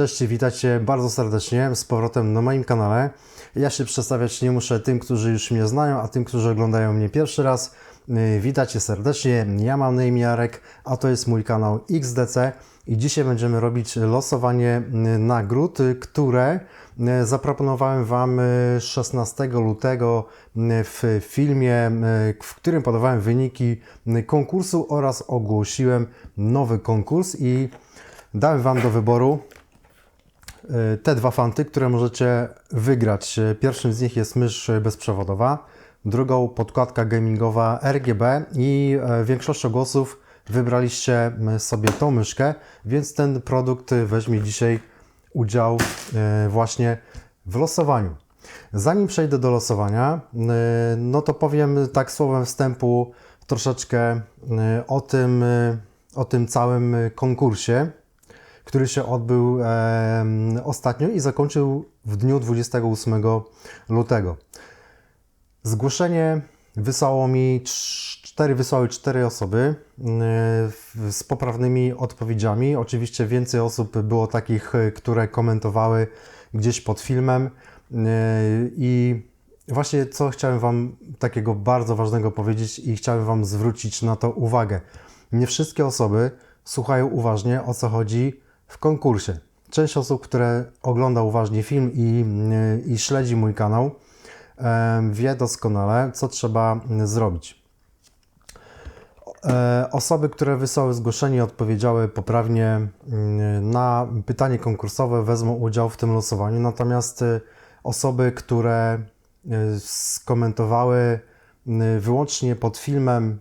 Cześć, witajcie bardzo serdecznie z powrotem na moim kanale. Ja się przedstawiać nie muszę tym, którzy już mnie znają, a tym, którzy oglądają mnie pierwszy raz. Yy, Witajcie serdecznie, ja mam na imię Jarek, a to jest mój kanał XDC i dzisiaj będziemy robić losowanie yy, nagród, yy, które zaproponowałem Wam yy, 16 lutego w filmie, w którym podawałem wyniki konkursu oraz ogłosiłem nowy konkurs i dałem Wam do wyboru y, te dwa fanty, które możecie wygrać. Y, Pierwszym z nich jest mysz bezprzewodowa, drugą podkładka gamingowa RGB i e, większością głosów wybraliście sobie tą myszkę, więc ten produkt weźmie dzisiaj udział właśnie w losowaniu. Zanim przejdę do losowania, y, no to powiem tak słowem wstępu troszeczkę y, o tym, y, o tym całym y, konkursie który się odbył ostatnio i zakończył w dniu 28 lutego. Zgłoszenie wysłało mi cz- cztery, wysłały cztery osoby w- z poprawnymi odpowiedziami. Oczywiście więcej osób było takich, y, które komentowały gdzieś pod filmem yy, i właśnie co chciałem Wam takiego bardzo ważnego powiedzieć i chciałem Wam zwrócić na to uwagę. Nie wszystkie osoby słuchają uważnie o co chodzi w konkursie. Część osób, które ogląda uważnie film i, i śledzi mój kanał, wie doskonale, co trzeba zrobić. E, Osoby, które wysłały zgłoszenie i odpowiedziały poprawnie na pytanie konkursowe, wezmą udział w tym losowaniu. Natomiast y, osoby, które y, skomentowały wyłącznie pod filmem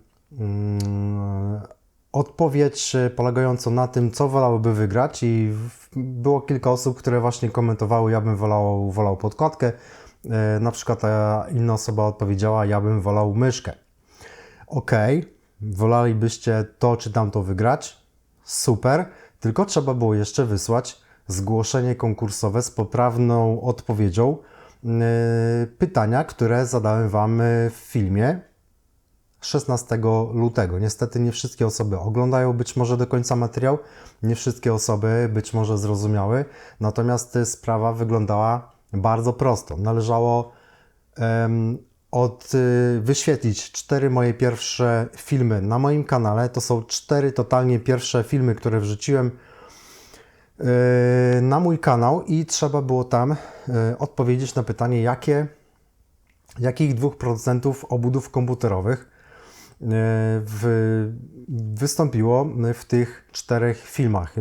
odpowiedź y, polegającą na tym, co wolałyby wygrać, i było kilka osób, które właśnie komentowały, ja bym wolał, wolał podkładkę. E, Na przykład ta inna osoba odpowiedziała, ja bym wolał myszkę. Ok, wolalibyście to czy tamto wygrać? Super, tylko trzeba było jeszcze wysłać zgłoszenie konkursowe z poprawną odpowiedzią pytania, które zadałem Wam w filmie 16 lutego. Niestety nie wszystkie osoby oglądają być może do końca materiał, nie wszystkie osoby być może zrozumiały, natomiast y, sprawa wyglądała bardzo prosto. Należało em, od, y, wyświetlić cztery moje pierwsze filmy na moim kanale. To są cztery totalnie pierwsze filmy, które wrzuciłem y, na mój kanał i trzeba było tam odpowiedzieć na pytanie, jakie, jakich dwóch producentów obudów komputerowych w, wystąpiło w tych czterech filmach.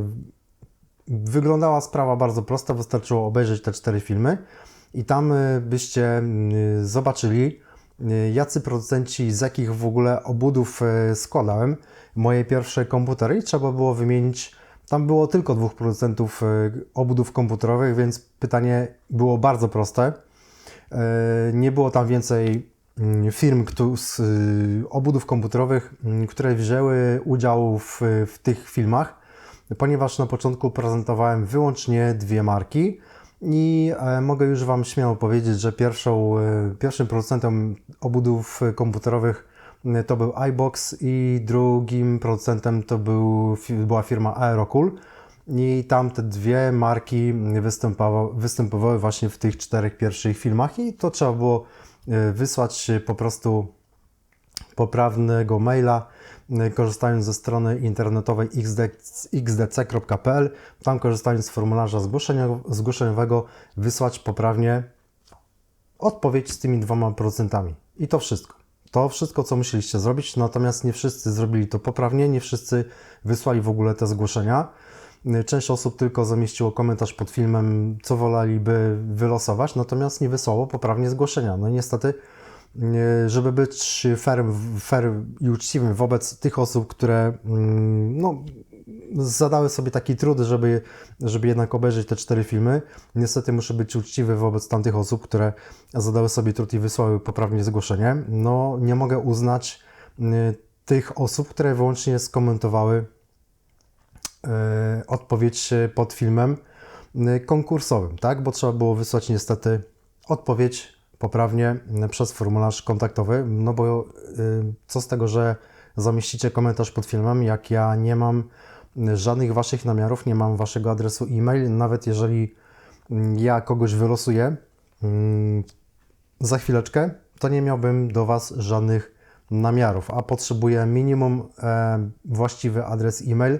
Wyglądała sprawa bardzo prosta, wystarczyło obejrzeć te cztery filmy i tam y, byście zobaczyli, y, jacy producenci z jakich w ogóle obudów y, składałem moje pierwsze komputery i trzeba było wymienić. Tam było tylko dwóch producentów obudów komputerowych, więc pytanie było bardzo proste. Nie było tam więcej firm któ- z y, obudów komputerowych, mm, które wzięły udział w, w tych filmach, ponieważ na początku prezentowałem wyłącznie dwie marki i e, mogę już Wam śmiało powiedzieć, że pierwszą, e, pierwszym producentem obudów komputerowych e, to był iBox i drugim producentem to był, była firma Aerocool. I tam te dwie marki występowały, występowały właśnie w tych czterech pierwszych filmach i to trzeba było wysłać po prostu poprawnego maila, y, korzystając ze strony internetowej xd, xdc.pl. Tam korzystając z formularza zgłoszeniowego wysłać poprawnie odpowiedź z tymi dwoma procentami. I to wszystko. To wszystko, co musieliście zrobić, natomiast nie wszyscy zrobili to poprawnie, nie wszyscy wysłali w ogóle te zgłoszenia. Część osób tylko zamieściło komentarz pod filmem, co woleliby wylosować, natomiast nie wysłało poprawnie zgłoszenia. No niestety nie- żeby być fair, fair i uczciwym wobec tych osób, które mm, no, zadały sobie taki trud, żeby, żeby jednak obejrzeć te cztery filmy. Niestety muszę być uczciwy wobec tamtych osób, które zadały sobie trud i wysłały poprawnie zgłoszenie. No, nie mogę uznać y, tych osób, które wyłącznie skomentowały odpowiedź pod filmem y, konkursowym, tak? Bo trzeba było wysłać niestety odpowiedź poprawnie przez formularz kontaktowy, no bo co z tego, że zamieścicie komentarz pod filmem, jak ja nie mam żadnych Waszych namiarów, nie mam Waszego adresu e-mail. Nawet jeżeli mm, ja kogoś wylosuję mm, za chwileczkę, to nie miałbym do Was żadnych namiarów, a potrzebuję minimum e, właściwy adres e-mail, e,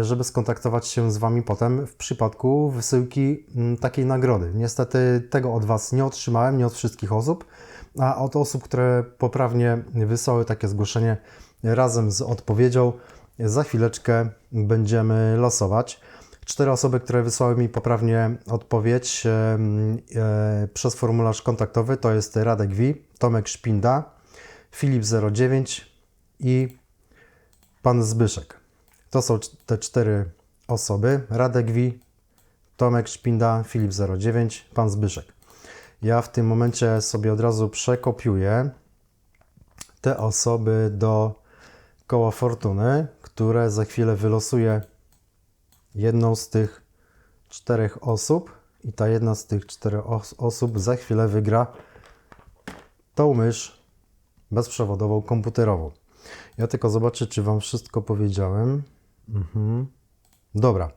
żeby skontaktować się z Wami potem w przypadku wysyłki m, takiej nagrody. Niestety tego od Was nie otrzymałem, nie od wszystkich osób, a od osób, które poprawnie wysłały takie zgłoszenie razem z odpowiedzią, za chwileczkę będziemy losować. Cztery osoby, które wysłały mi poprawnie odpowiedź e, przez formularz kontaktowy to jest Radek Wi, Tomek Szpinda, Filip09 i pan Zbyszek. To są te cztery osoby. Radek Wi, Tomek Szpinda, Filip09, pan Zbyszek. Ja w tym momencie sobie od razu przekopiuję te osoby do koła fortuny, które za chwilę wylosuję jedną z tych czterech osób i ta jedna z tych czterech os- osób za chwilę wygra tą mysz bezprzewodową komputerową. Ja tylko zobaczę, czy Wam wszystko powiedziałem. Mhm. Dobra.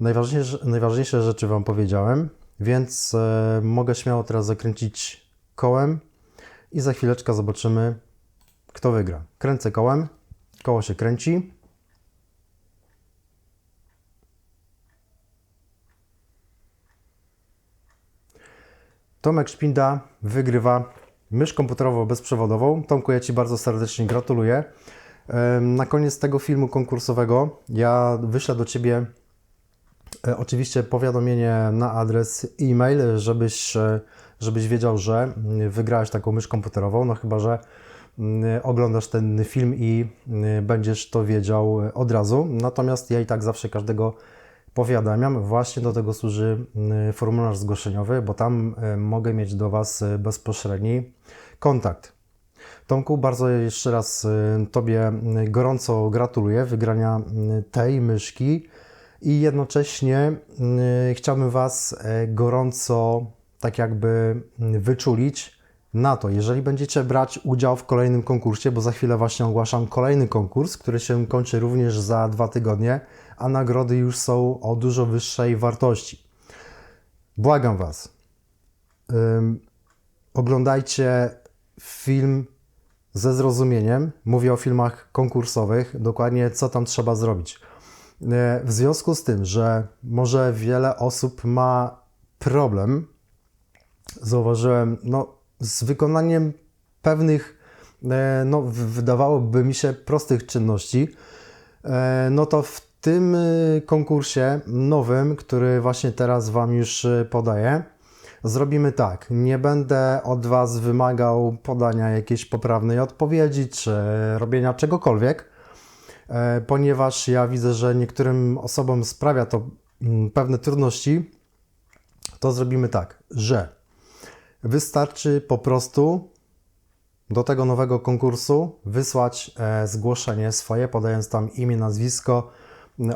Najważniejsze, najważniejsze rzeczy Wam powiedziałem, więc e, mogę śmiało teraz zakręcić kołem i za chwileczkę zobaczymy, kto wygra. Kręcę kołem, koło się kręci. Tomek Szpinda wygrywa mysz komputerową bezprzewodową. Tomku, ja Ci bardzo serdecznie gratuluję. Na koniec tego filmu konkursowego ja wyślę do Ciebie e, oczywiście powiadomienie na adres e-mail, żebyś, e, żebyś wiedział, że mm, wygrałeś taką mysz komputerową, no chyba, że mm, oglądasz ten film i mm, będziesz to wiedział e, od razu. Natomiast ja i tak zawsze każdego powiadamiam. Właśnie do tego służy formularz zgłoszeniowy, bo tam mogę mieć do Was bezpośredni kontakt. Tomku, bardzo jeszcze raz y, Tobie y, gorąco gratuluję wygrania y, tej myszki i jednocześnie chciałbym Was gorąco tak jakby wyczulić na to, jeżeli będziecie brać udział w kolejnym konkursie, bo za chwilę właśnie ogłaszam kolejny konkurs, który się kończy również za dwa tygodnie, a nagrody już są o dużo wyższej wartości. Błagam Was, ym, oglądajcie film ze zrozumieniem. Mówię o filmach konkursowych, dokładnie co tam trzeba zrobić. E, W związku z tym, że może wiele osób ma problem, zauważyłem, no, z wykonaniem pewnych, e, no, wydawałoby mi się, prostych czynności, e, no to w tym konkursie nowym, który właśnie teraz Wam już podaję, zrobimy tak. Nie będę od Was wymagał podania jakiejś poprawnej odpowiedzi czy robienia czegokolwiek, e, ponieważ ja widzę, że niektórym osobom sprawia to mm, pewne trudności. To zrobimy tak, że wystarczy po prostu do tego nowego konkursu wysłać e, zgłoszenie swoje, podając tam imię, nazwisko,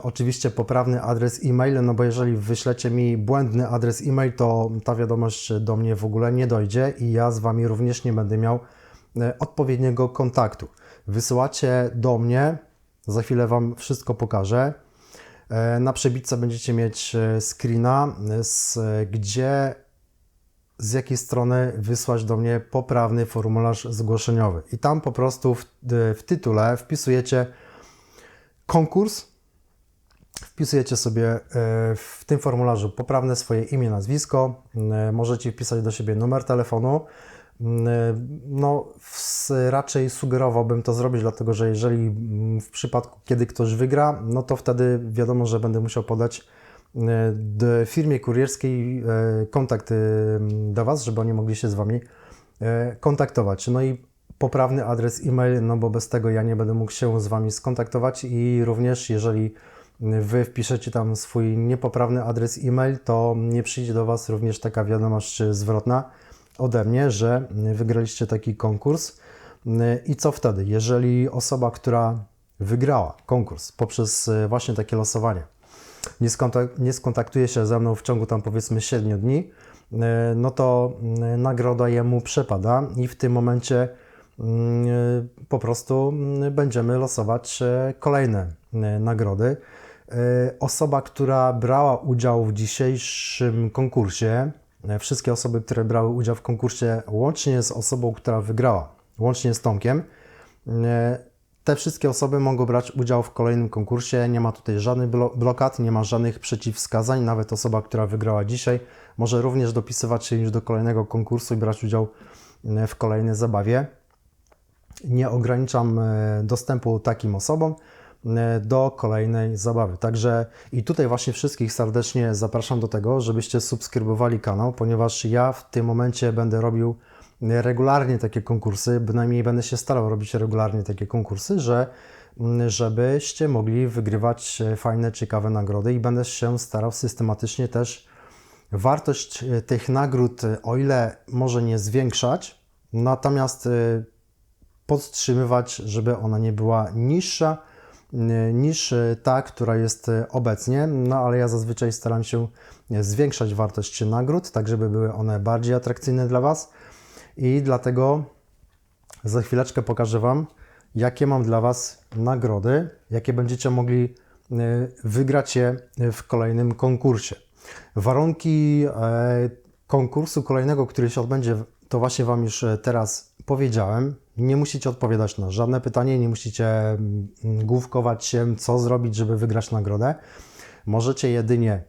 oczywiście poprawny adres e-mail, no bo jeżeli wyślecie mi błędny adres e-mail, to ta wiadomość do mnie w ogóle nie dojdzie i ja z Wami również nie będę miał e, odpowiedniego kontaktu. Wysyłacie do mnie, za chwilę Wam wszystko pokażę. E, Na przebitce będziecie mieć e, screena, z, gdzie z jakiej strony wysłać do mnie poprawny formularz zgłoszeniowy. I tam po prostu w, w tytule wpisujecie konkurs, wpisujecie sobie e, w tym formularzu poprawne swoje imię, nazwisko, e, możecie wpisać do siebie numer telefonu. Mm, e, No, raczej sugerowałbym to zrobić, dlatego że jeżeli mm, w przypadku, kiedy ktoś wygra, no to wtedy wiadomo, że będę musiał podać firmie kurierskiej kontakt e, do Was, żeby oni mogli się z Wami kontaktować. No i poprawny adres e-mail, no bo bez tego ja nie będę mógł się z Wami skontaktować i również jeżeli Wy wpiszecie tam swój niepoprawny adres e-mail, to nie przyjdzie do Was również taka wiadomość zwrotna ode mnie, że wygraliście taki konkurs. I co wtedy? Jeżeli osoba, która wygrała konkurs poprzez e, właśnie takie losowanie, nie, skontak- nie skontaktuje się ze mną w ciągu tam powiedzmy 7 dni, e, no to mm, nagroda jemu przepada i w tym momencie mm, po prostu mm, będziemy losować e, kolejne e, nagrody. E, Osoba, która brała udział w dzisiejszym konkursie, e, wszystkie osoby, które brały udział w konkursie, łącznie z osobą, która wygrała, łącznie z Tomkiem, e, te wszystkie osoby mogą brać udział w kolejnym konkursie. Nie ma tutaj żadnych blo- blokad, nie ma żadnych przeciwwskazań. Nawet osoba, która wygrała dzisiaj, może również dopisywać się już do kolejnego konkursu i brać udział w kolejnej zabawie. Nie ograniczam dostępu takim osobom do kolejnej zabawy. Także i tutaj właśnie wszystkich serdecznie zapraszam do tego, żebyście subskrybowali kanał, ponieważ ja w tym momencie będę robił regularnie takie konkursy, bynajmniej będę się starał robić regularnie takie konkursy, że żebyście mogli wygrywać e, fajne, ciekawe nagrody i będę się starał systematycznie też wartość e, tych nagród, e, o ile może nie zwiększać, natomiast e, podtrzymywać, żeby ona nie była niższa e, niż e, ta, która jest e, obecnie. No ale ja zazwyczaj staram się e, zwiększać wartość nagród, tak żeby były one bardziej atrakcyjne dla Was. I dlatego za chwileczkę pokażę Wam, jakie mam dla Was nagrody, jakie będziecie mogli wygrać je w kolejnym konkursie. Warunki konkursu kolejnego, który się odbędzie, to właśnie Wam już teraz powiedziałem. Nie musicie odpowiadać na żadne pytanie, nie musicie mm, główkować się, co zrobić, żeby wygrać nagrodę. Możecie jedynie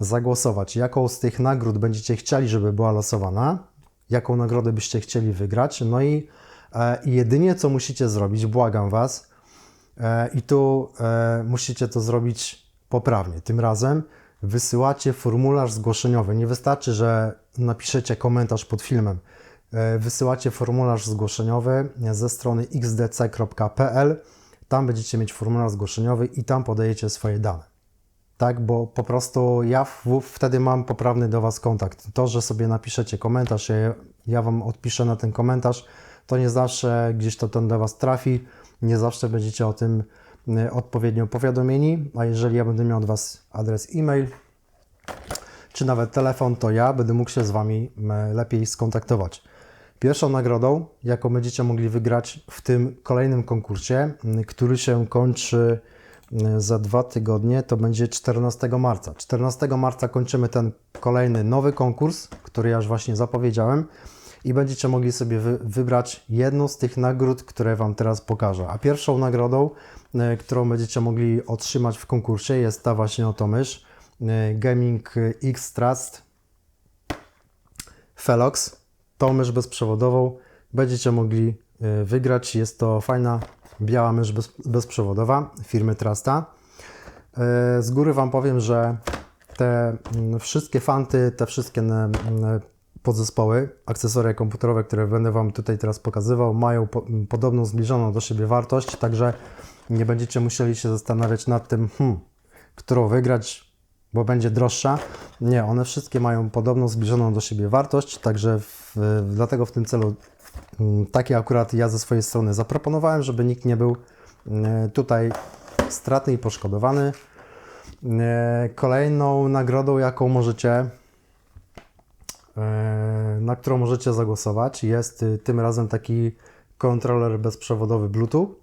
zagłosować, jaką z tych nagród będziecie chcieli, żeby była losowana, jaką nagrodę byście chcieli wygrać. No i e, jedynie co musicie zrobić, błagam Was, e, i tu e, musicie to zrobić poprawnie. Tym razem wysyłacie formularz zgłoszeniowy. Nie wystarczy, że napiszecie komentarz pod filmem. E, Wysyłacie formularz zgłoszeniowy ze strony xdc.pl. Tam będziecie mieć formularz zgłoszeniowy i tam podajecie swoje dane. Tak, bo po prostu ja w, wtedy mam poprawny do Was kontakt. To, że sobie napiszecie komentarz, ja, ja Wam odpiszę na ten komentarz, to nie zawsze gdzieś to ten do Was trafi, nie zawsze będziecie o tym y, odpowiednio powiadomieni, a jeżeli ja będę miał od Was adres e-mail, czy nawet telefon, to ja będę mógł się z Wami lepiej skontaktować. Pierwszą nagrodą, jaką będziecie mogli wygrać w tym kolejnym konkursie, m, który się kończy m, za dwa tygodnie, to będzie 14 marca. 14 marca kończymy ten kolejny nowy konkurs, który ja już właśnie zapowiedziałem i będziecie mogli sobie wy, wybrać jedną z tych nagród, które Wam teraz pokażę. A pierwszą nagrodą, e, którą będziecie mogli otrzymać w konkursie jest ta właśnie oto mysz e, Gaming X Trust Felox. Tą mysz bezprzewodową będziecie mogli e, wygrać. Jest to fajna biała mysz bez, bezprzewodowa firmy Trusta. E, Z góry Wam powiem, że te mm, wszystkie fanty, te wszystkie mm, podzespoły, akcesoria komputerowe, które będę Wam tutaj teraz pokazywał, mają po, m, podobną zbliżoną do siebie wartość, także nie będziecie musieli się zastanawiać nad tym, hmm, którą wygrać, bo będzie droższa. Nie, one wszystkie mają podobną zbliżoną do siebie wartość, także w, dlatego w tym celu mm, takie akurat ja ze swojej strony zaproponowałem, żeby nikt nie był mm, tutaj stratny i poszkodowany. E, Kolejną nagrodą, jaką możecie, e, na którą możecie zagłosować, jest y, tym razem taki kontroler bezprzewodowy Bluetooth,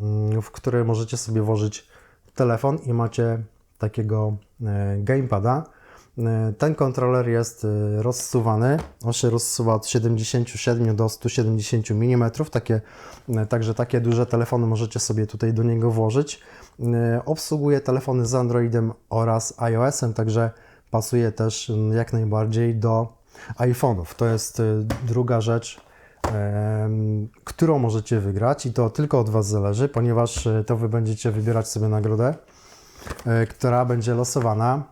mm, w który możecie sobie włożyć telefon i macie takiego e, gamepada. E, Ten kontroler jest e, rozsuwany. On się rozsuwa od 77 do 170 mm. Takie, także takie duże telefony możecie sobie tutaj do niego włożyć. Obsługuje telefony z Androidem oraz iOS-em, także pasuje też jak najbardziej do iPhone'ów. To jest druga rzecz, którą możecie wygrać i to tylko od Was zależy, ponieważ to Wy będziecie wybierać sobie nagrodę, która będzie losowana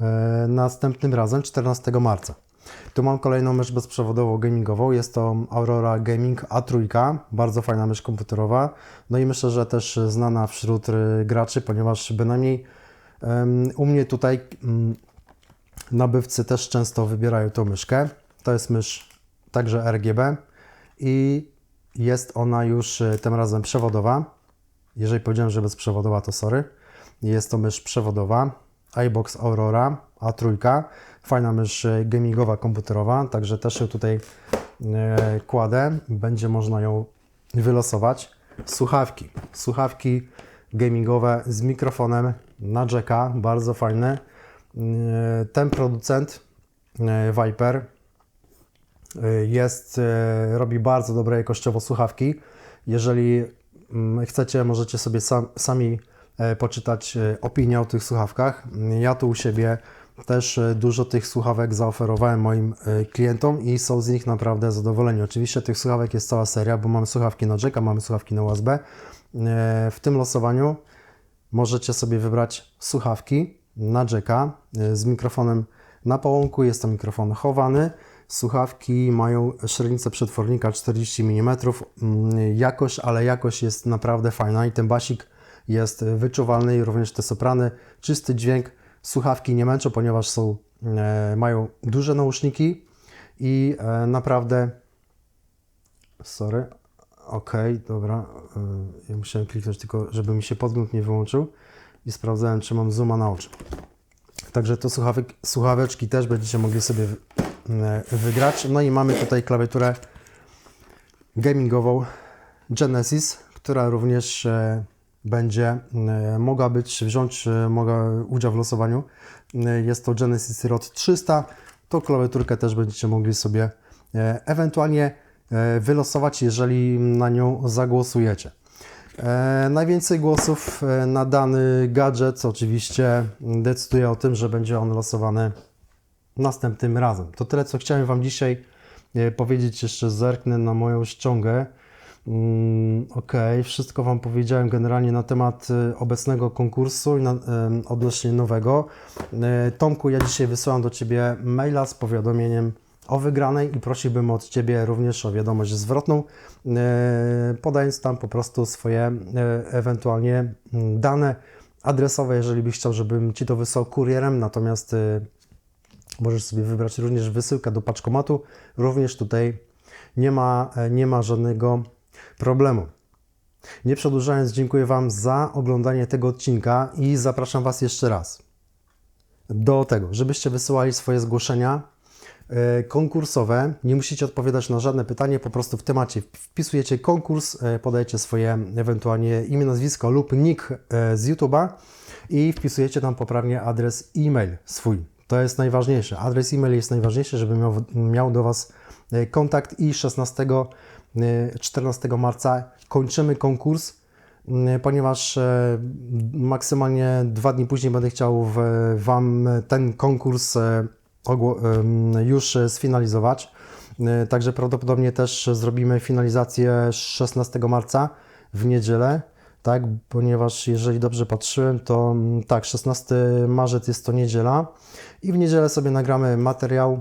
e, następnym razem 14 marca. Tu mam kolejną mysz bezprzewodową gamingową. Jest to Aurora Gaming A3, bardzo fajna mysz komputerowa. No i myślę, że też znana wśród y, graczy, ponieważ bynajmniej em, u mnie tutaj mm, nabywcy też często wybierają tą myszkę. To jest mysz także RGB i jest ona już tym razem przewodowa. Jeżeli powiedziałem, że bezprzewodowa, to sorry. Jest to mysz przewodowa iBox Aurora A3. Fajna mysz e, gamingowa, komputerowa, także też ją tutaj e, kładę. Będzie można ją wylosować. Słuchawki. Słuchawki gamingowe z mikrofonem na jacka, bardzo fajne. Ten producent e, Viper e, jest, e, robi bardzo dobre jakościowo słuchawki. Jeżeli chcecie, możecie sobie sam, sami e, poczytać e, opinię o tych słuchawkach. Ja tu u siebie też e, dużo tych słuchawek zaoferowałem moim klientom i są z nich naprawdę zadowoleni. Oczywiście tych słuchawek jest cała seria, bo mamy słuchawki na jacka, mamy słuchawki na USB. W tym losowaniu możecie sobie wybrać słuchawki na jacka z mikrofonem na połąku. Jest to mikrofon chowany. Słuchawki mają średnicę przetwornika 40 mm. Jakość, ale jakość jest naprawdę fajna i ten basik jest wyczuwalny i również te soprany. Czysty dźwięk. Słuchawki nie męczą, ponieważ są, e, mają duże nauszniki i e, naprawdę. Sorry. Ok, dobra. E, musiałem kliknąć tylko, żeby mi się podgląd nie wyłączył i sprawdzałem, czy mam zooma na oczy. Także to słuchawek, słuchaweczki też będziecie mogli sobie e, wygrać. No i mamy tutaj klawiaturę gamingową Genesis, która również e, będzie e, mogła być, wziąć mogła udział w losowaniu. Jest to Genesis ROD 300. Tą klawiaturkę też będziecie mogli sobie ewentualnie wylosować, jeżeli na nią zagłosujecie. Najwięcej głosów na dany gadżet oczywiście decyduje o tym, że będzie on losowany następnym razem. To tyle, co chciałem Wam dzisiaj e, powiedzieć. Jeszcze zerknę na moją ściągę. Mm, ok, wszystko Wam powiedziałem generalnie na temat e, obecnego konkursu i odnośnie nowego. E, Tomku, ja dzisiaj wysyłam do Ciebie maila z powiadomieniem o wygranej i prosiłbym od Ciebie również o wiadomość zwrotną, podając tam po prostu swoje ewentualnie mm, dane adresowe, jeżeli byś chciał, żebym Ci to wysłał kurierem, natomiast Możesz sobie wybrać również wysyłkę do paczkomatu. Również tutaj nie ma, e, nie ma żadnego problemu. Nie przedłużając, dziękuję Wam za oglądanie tego odcinka i zapraszam Was jeszcze raz do tego, żebyście wysyłali swoje zgłoszenia e, konkursowe. Nie musicie odpowiadać na żadne pytanie, po prostu w temacie wpisujecie konkurs, e, podajecie swoje ewentualnie imię, nazwisko lub nick z YouTube'a i wpisujecie tam poprawnie adres e-mail swój. To jest najważniejsze. Adres e-mail jest najważniejszy, żeby miał, miał do Was e, kontakt i 16, e, 14 marca kończymy konkurs, m, ponieważ e, maksymalnie dwa dni później będę chciał Wam ten konkurs e, już e, sfinalizować. E, Także prawdopodobnie też zrobimy finalizację 16 marca w niedzielę, tak, ponieważ jeżeli dobrze patrzyłem, to mm, tak, 16 marzec jest to niedziela i w niedzielę sobie nagramy materiał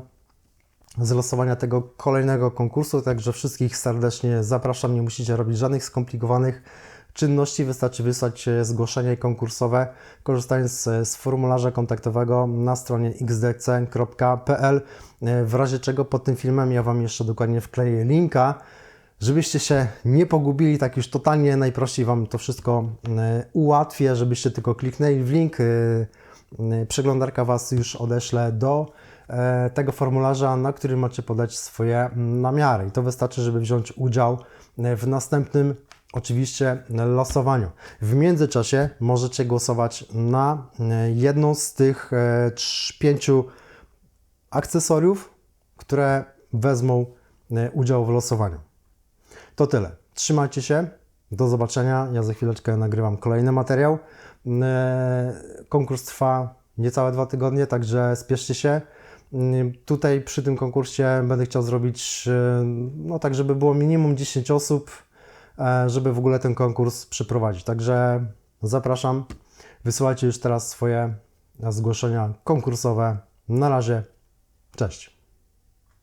z losowania tego kolejnego konkursu, także wszystkich serdecznie zapraszam, nie musicie robić żadnych skomplikowanych czynności, wystarczy wysłać e, zgłoszenie konkursowe, korzystając z, formularza kontaktowego na stronie xdc.pl, E, w razie czego pod tym filmem ja Wam jeszcze dokładnie wkleję linka, żebyście się nie pogubili tak już totalnie, najprościej Wam to wszystko e, ułatwię, żebyście tylko kliknęli w link, e, e, przeglądarka Was już odeślę do tego formularza, na którym macie podać swoje namiary i to wystarczy, żeby wziąć udział w następnym oczywiście losowaniu. W międzyczasie możecie głosować na jedną z tych pięciu akcesoriów, które wezmą udział w losowaniu. To tyle. Trzymajcie się. Do zobaczenia. Ja za chwileczkę nagrywam kolejny materiał. E, Konkurs trwa niecałe dwa tygodnie, także spieszcie się. Mm, Tutaj przy tym konkursie będę chciał zrobić, e, no tak, żeby było minimum 10 osób, żeby w ogóle ten konkurs przeprowadzić. Także zapraszam. Wysyłajcie już teraz swoje zgłoszenia konkursowe. Na razie. Cześć.